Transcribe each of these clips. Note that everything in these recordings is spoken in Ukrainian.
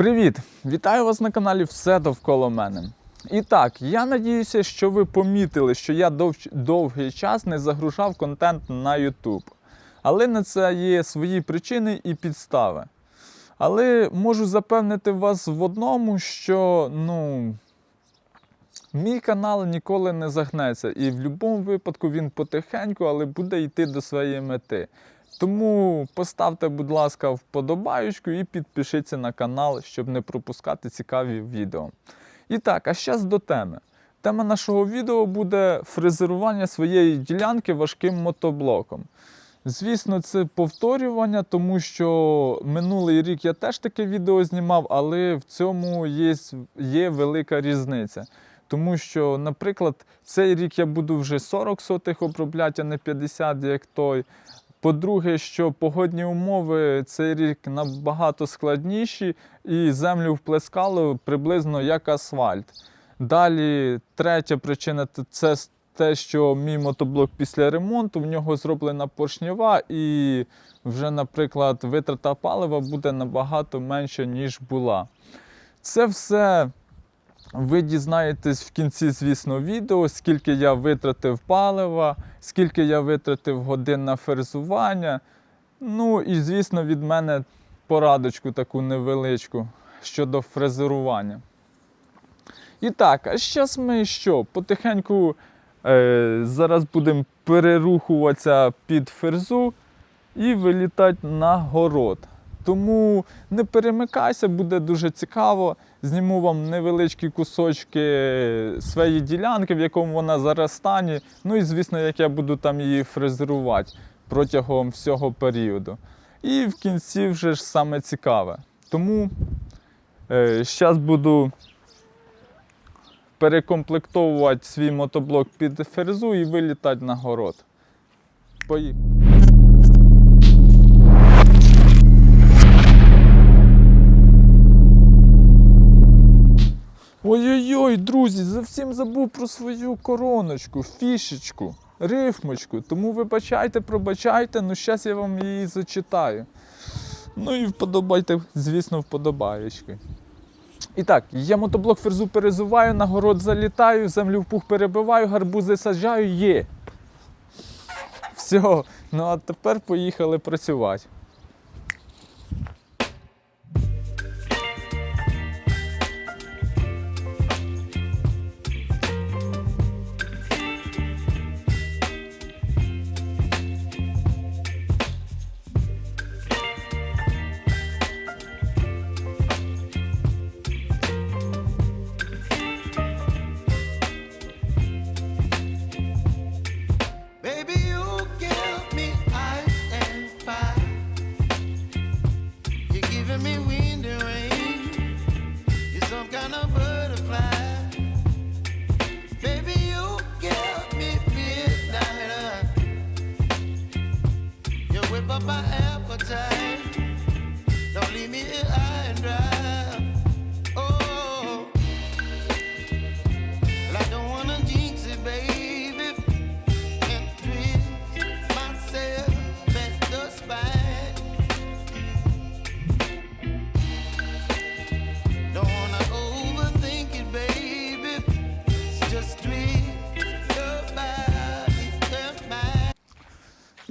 Привіт! Вітаю вас на каналі Все довкола мене. І так, я надіюся, що ви помітили, що я дов- довгий час не загружав контент на YouTube. Але на це є свої причини і підстави. Але можу запевнити вас в одному, що ну, мій канал ніколи не загнеться. І в будь-якому випадку він потихеньку, але буде йти до своєї мети. Тому поставте, будь ласка, вподобаючку і підпишіться на канал, щоб не пропускати цікаві відео. І так, а зараз до теми. Тема нашого відео буде фрезерування своєї ділянки важким мотоблоком. Звісно, це повторювання, тому що минулий рік я теж таке відео знімав, але в цьому є, є велика різниця. Тому що, наприклад, цей рік я буду вже 40 сотих обробляти, а не 50, як той. По-друге, що погодні умови цей рік набагато складніші, і землю вплескало приблизно як асфальт. Далі, третя причина це те, що мій мотоблок після ремонту, в нього зроблена поршнева, і вже, наприклад, витрата палива буде набагато менша, ніж була. Це все ви дізнаєтесь в кінці, звісно, відео, скільки я витратив палива, скільки я витратив годин на ферзування. Ну і, звісно, від мене порадочку таку невеличку щодо фрезерування. І так, а зараз ми що? Потихеньку е, зараз будемо перерухуватися під ферзу і вилітати на город. Тому не перемикайся, буде дуже цікаво. Зніму вам невеличкі кусочки своєї ділянки, в якому вона зараз стані. Ну і звісно, як я буду там її фрезерувати протягом всього періоду. І в кінці вже ж саме цікаве. Тому зараз буду перекомплектовувати свій мотоблок під ферзу і вилітати на город. Поїхали. Ой-ой-ой, друзі, зовсім забув про свою короночку, фішечку, рифмочку. Тому вибачайте, пробачайте, ну зараз я вам її зачитаю. Ну і вподобайте, звісно, вподобаєчки. І так, я мотоблок ферзу перезуваю, на город залітаю, землю в пух перебиваю, гарбузи саджаю, є. Все, ну а тепер поїхали працювати.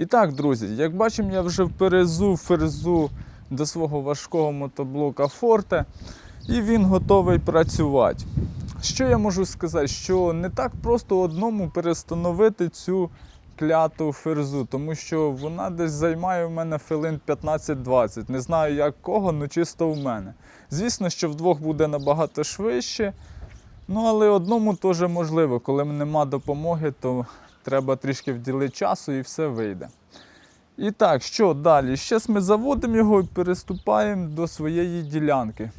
Так, друзі, як бачимо, я вже перезув ферзу до свого важкого мотоблока Форте, і він готовий працювати. Що я можу сказати? Що не так просто одному перестановити цю кляту ферзу, тому що вона десь займає в мене хвилин 15-20. Не знаю як кого, але чисто в мене. Звісно, що вдвох буде набагато швидше. Ну, але одному теж можливо, коли нема допомоги, то треба трішки вділити часу і все вийде. І так, що далі? Зараз ми заводимо його і переступаємо до своєї ділянки.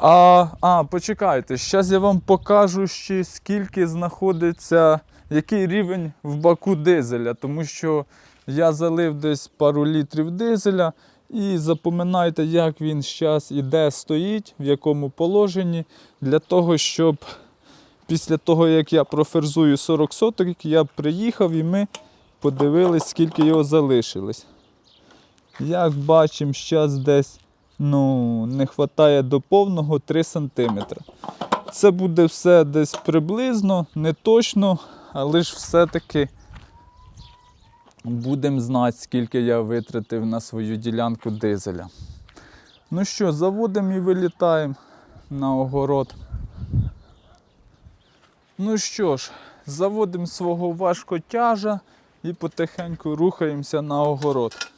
А, а почекайте, зараз я вам покажу ще скільки знаходиться, який рівень в баку дизеля, тому що я залив десь пару літрів дизеля. І запам'ятайте, як він зараз і де стоїть, в якому положенні, для того, щоб після того, як я проферзую 40 соток, я приїхав і ми подивились, скільки його залишилось. Як бачимо, зараз десь ну, не вистачає до повного 3 см. Це буде все десь приблизно, не точно, але ж все-таки будемо знати, скільки я витратив на свою ділянку дизеля. Ну що, заводимо і вилітаємо на огород. Ну що ж, заводимо свого важкотяжа і потихеньку рухаємося на огород.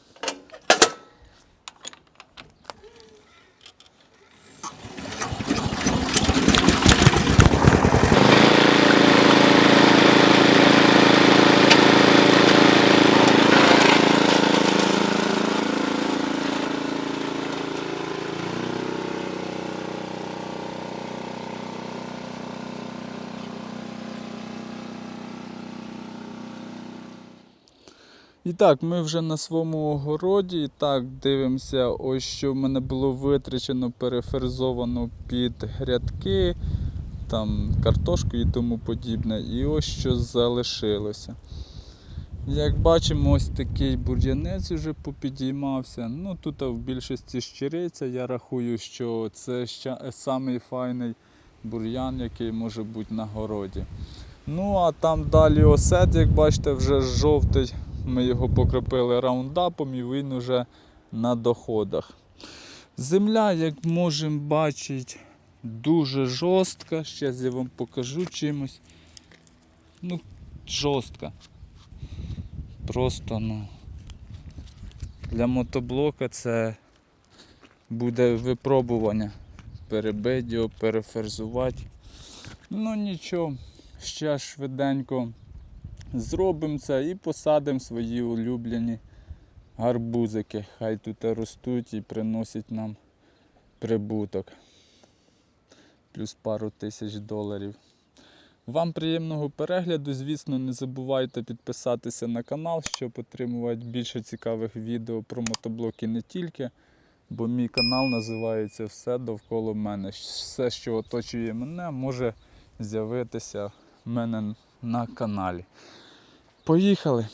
Так, ми вже на своєму огороді. І так, дивимося, ось що в мене було витрачено, переферзовано під грядки, там картошку і тому подібне. І ось що залишилося. Як бачимо, ось такий бур'янець вже попідіймався. Ну тут в більшості щириця. Я рахую, що це самий файний бур'ян, який може бути на городі. Ну а там далі осет, як бачите, вже жовтий. Ми його покропили раундапом і він уже на доходах. Земля, як можемо бачити, дуже жорстка. Зараз я вам покажу чимось. Ну, жорстка. Просто, ну. Для мотоблока це буде випробування. Перебити його, переферзувати. Ну нічого, ще швиденько зробимо це і посадимо свої улюблені гарбузики. Хай тут ростуть і приносять нам прибуток. Плюс пару тисяч доларів. Вам приємного перегляду. Звісно, не забувайте підписатися на канал, щоб отримувати більше цікавих відео про мотоблоки не тільки. Бо мій канал називається Все довкола мене. Все, що оточує мене, може з'явитися в мене на каналі. Поїхали!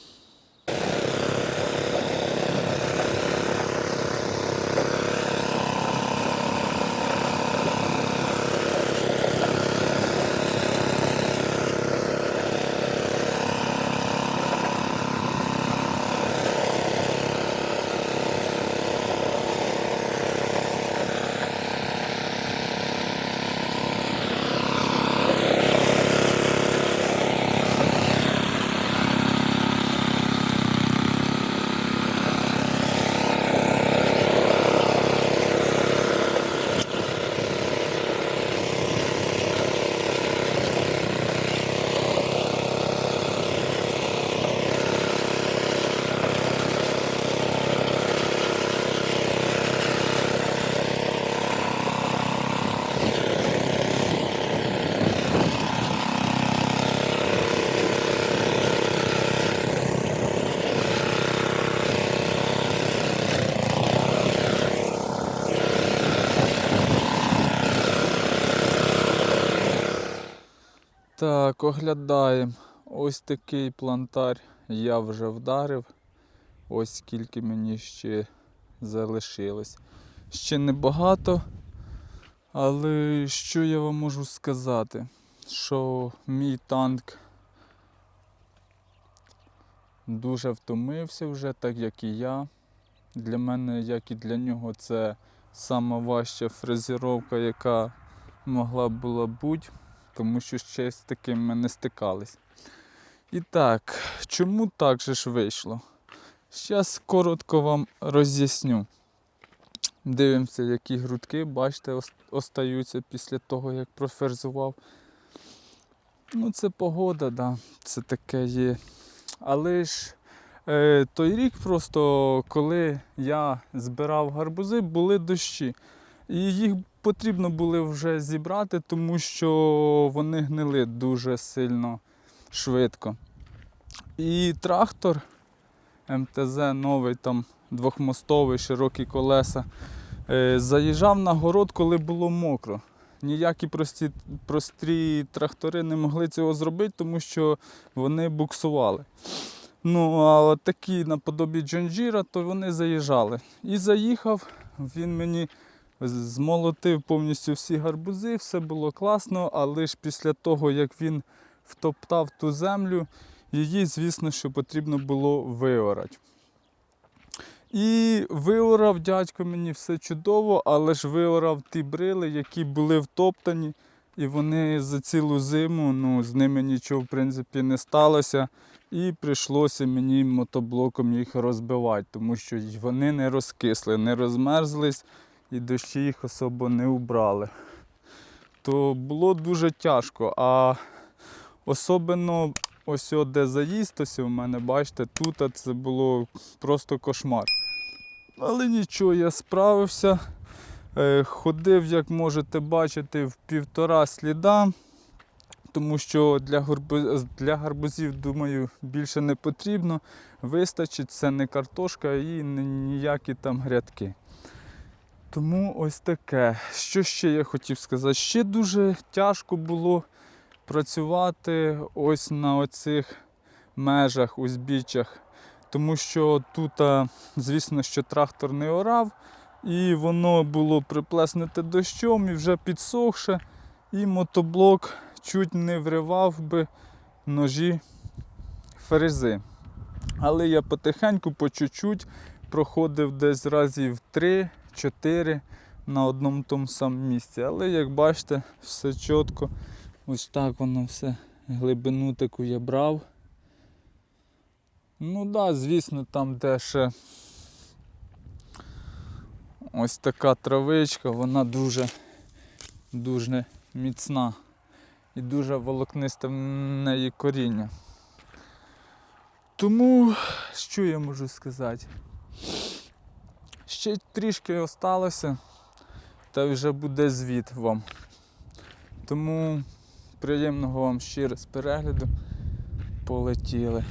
Так, оглядаємо. Ось такий плантар я вже вдарив. Ось скільки мені ще залишилось. Ще небагато, але що я вам можу сказати? Що мій танк дуже втомився вже, так як і я. Для мене, як і для нього, це сама важча фрезеровка, яка могла була бути тому що ще з таким ми не стикались. І так, чому так же ж вийшло? Зараз коротко вам роз'ясню. Дивимося, які грудки, бачите, остаються після того, як проферзував. Ну, це погода, да, це таке є. Але ж е, той рік просто, коли я збирав гарбузи, були дощі. І їх потрібно було вже зібрати, тому що вони гнили дуже сильно швидко. І трактор МТЗ новий, там двохмостовий, широкі колеса, е, заїжджав на город, коли було мокро. Ніякі прості, прості трактори не могли цього зробити, тому що вони буксували. Ну, а такі наподобі Джонджіра, то вони заїжджали. І заїхав, він мені змолотив повністю всі гарбузи, все було класно, але ж після того, як він втоптав ту землю, її, звісно, що потрібно було виорати. І виорав дядько мені все чудово, але ж виорав ті брили, які були втоптані, і вони за цілу зиму, ну, з ними нічого в принципі не сталося. І прийшлося мені мотоблоком їх розбивати, тому що вони не розкисли, не розмерзлись і дощі їх особо не убрали. То було дуже тяжко. А особливо ось де заїзд, ось у мене, бачите, тут це було просто кошмар. Але нічого, я справився. Е, Ходив, як можете бачити, в півтора сліда, тому що для, горбу... для гарбузів, думаю, більше не потрібно. Вистачить, це не картошка і ніякі там грядки. Тому ось таке. Що ще я хотів сказати? Ще дуже тяжко було працювати ось на оцих межах, узбіччях, тому що тут, звісно, що трактор не орав, і воно було приплеснуте дощом і вже підсохше, і мотоблок чуть не вривав би ножі фрези. Але я потихеньку, по чуть-чуть проходив десь разів 3-4 на одному тому самому місці. Але як бачите, все чітко. Ось так воно все. Глибину таку я брав. Ну да, звісно, там де ще ось така травичка, вона дуже, дуже міцна і дуже волокнисте в неї коріння. Тому що я можу сказати? Ще трішки осталося, та вже буде звіт вам. Тому приємного вам ще раз перегляду. Полетіли.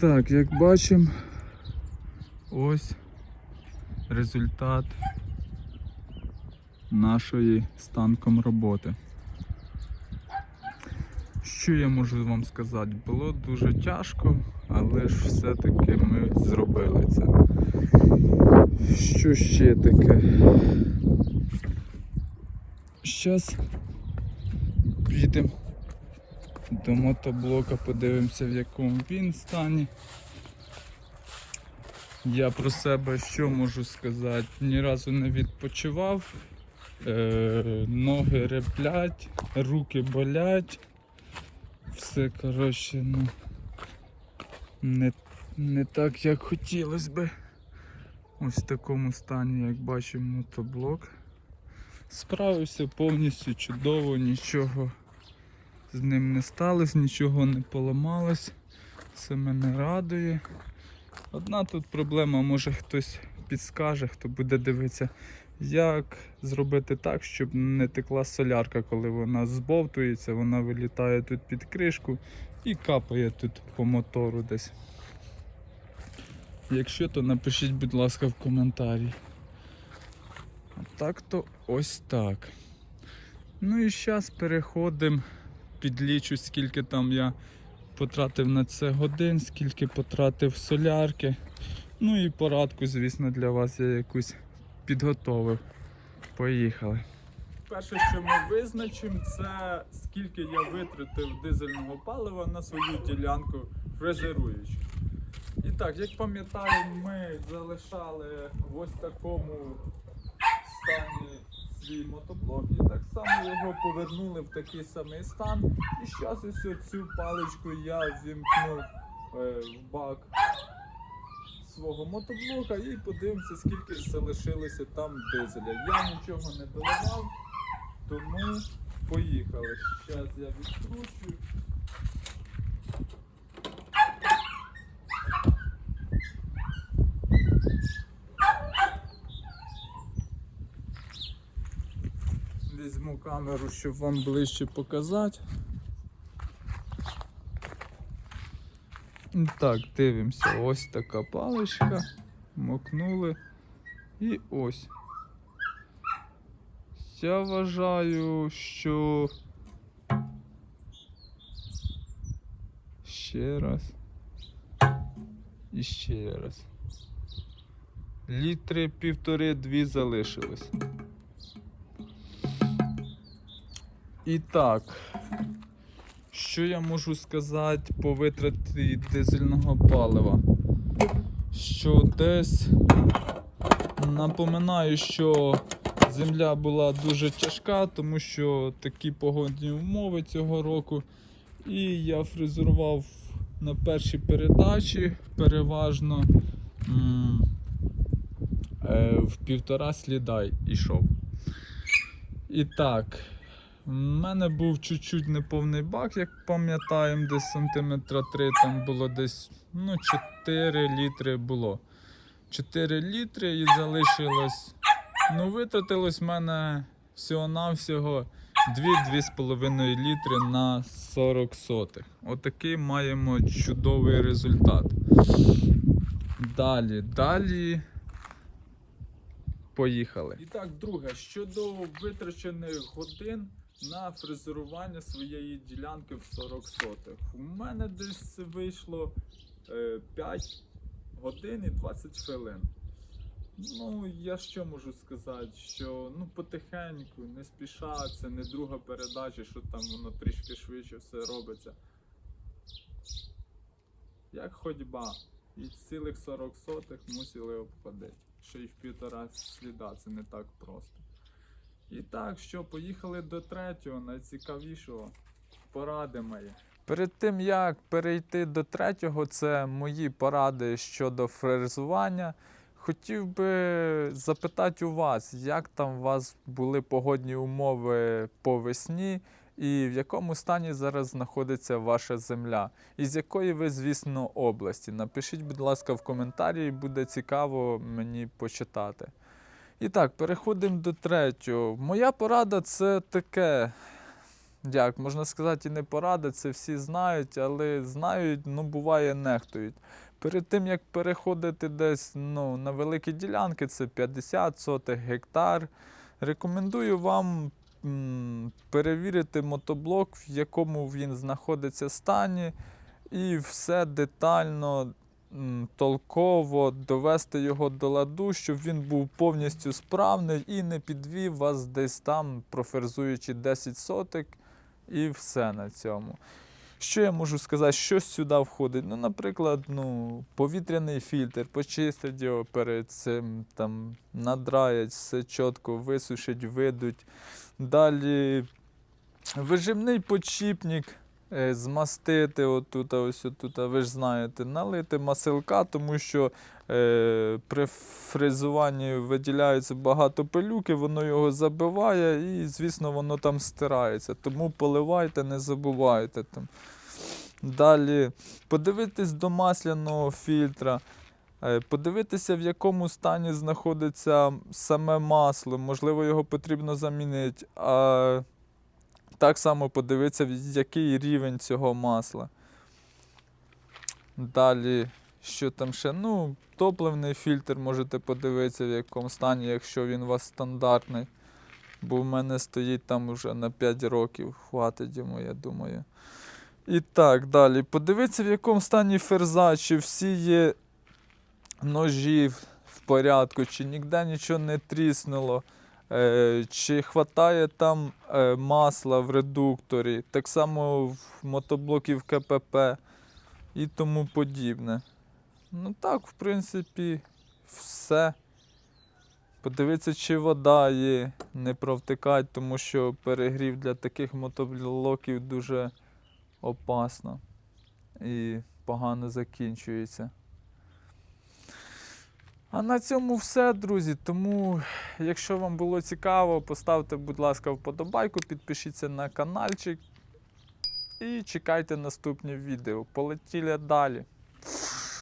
Так, як бачимо, ось результат нашої станком роботи. Що я можу вам сказати? Було дуже тяжко, але ж все-таки ми зробили це. Що ще таке? Зараз підемо до мотоблока, подивимося, в якому він стані. Я про себе що можу сказати? Ні разу не відпочивав, е, ноги реплять, руки болять. Все, коротше, ну не, не так, як хотілося би. Ось в такому стані, як бачимо, мотоблок. Справився повністю чудово, нічого з ним не сталося, нічого не поламалось. Це мене радує. Одна тут проблема, може хтось підскаже, хто буде дивитися, як зробити так, щоб не текла солярка, коли вона збовтується, вона вилітає тут під кришку і капає тут по мотору десь. Якщо, то напишіть, будь ласка, в коментарі. А так то ось так. Ну і зараз переходимо, підлічу, скільки там я потратив на це годин, скільки потратив солярки. Ну і порадку, звісно, для вас я якусь підготовив. Поїхали. Перше, що ми визначимо, це скільки я витратив дизельного палива на свою ділянку фрезеруючи. І так, як пам'ятаю, ми залишали в ось такому стані свій мотоблок і так само його повернули в такий самий стан. І зараз ось цю паличку я вімкну е, в бак свого мотоблока і подивимося, скільки залишилося там дизеля. Я нічого не доливав, тому поїхали. Зараз я відкручую. Камеру, щоб вам ближче показати. Так, дивимося, ось така паличка. Мокнули. І ось. Я вважаю, що. Ще раз. І ще раз. Літри півтори-дві залишилось. І так, що я можу сказати по витраті дизельного палива? Що десь напоминаю, що земля була дуже тяжка, тому що такі погодні умови цього року. І я фрезерував на першій передачі переважно м, е, в півтора сліда йшов. І так, у мене був чуть-чуть неповний бак, як пам'ятаємо, десь сантиметра 3, там було десь ну, 4 літри було. 4 літри і залишилось. Ну, витратилось в мене всього-навсього 2-2,5 літри на 40 сотих. Отакий маємо чудовий результат. Далі, далі. Поїхали. І так, друге, щодо витрачених годин на фрезерування своєї ділянки в 40 сотих. У мене десь вийшло е, 5 годин і 20 хвилин. Ну, я що можу сказати, що ну потихеньку, не спіша, це не друга передача, що там воно трішки швидше все робиться. Як ходьба. І цілих 40 сотих мусили обходити. Ще й в півтора сліда, це не так просто. І так, що, поїхали до третього, найцікавішого. Поради мої. Перед тим як перейти до третього, це мої поради щодо фрезування. Хотів би запитати у вас, як там у вас були погодні умови по весні, і в якому стані зараз знаходиться ваша земля, і з якої ви, звісно, області. Напишіть, будь ласка, в коментарі, буде цікаво мені почитати. І так, переходимо до третього. Моя порада це таке. Як можна сказати, і не порада, це всі знають, але знають, ну буває, нехтують. Перед тим як переходити десь ну, на великі ділянки, це 50 сотих гектар. Рекомендую вам м, перевірити мотоблок, в якому він знаходиться стані, і все детально, толково довести його до ладу, щоб він був повністю справний і не підвів вас десь там, проферзуючи 10 сотик, і все на цьому. Що я можу сказати, що сюди входить? Ну, наприклад, ну, повітряний фільтр, почистить його перед цим, там, надраять, все чітко, висушить, видуть. Далі вижимний подшипник е, змастити отут, ось отут, ви ж знаєте, налити маселка, тому що е, при фрезуванні виділяється багато пилюки, воно його забиває і, звісно, воно там стирається. Тому поливайте, не забувайте там. Далі подивитись до масляного фільтра. Е, Подивитися, в якому стані знаходиться саме масло. Можливо, його потрібно замінити. Так само подивитися, який рівень цього масла. Далі, що там ще? Ну, топливний фільтр можете подивитися, в якому стані, якщо він у вас стандартний. Бо в мене стоїть там вже на 5 років, хватить йому, я думаю. І так, далі. Подивитися, в якому стані ферза, чи всі є ножі в- порядку, чи ніде нічого не тріснуло, чи хватає там е, масла в редукторі, так само в мотоблоків КПП і тому подібне. Ну так, в принципі, все. Подивитися, чи вода є, не провтикать, тому що перегрів для таких мотоблоків дуже опасно і погано закінчується. А на цьому все, друзі. Тому, якщо вам було цікаво, поставте, будь ласка, вподобайку, підпишіться на каналчик і чекайте наступні відео. Полетіли далі.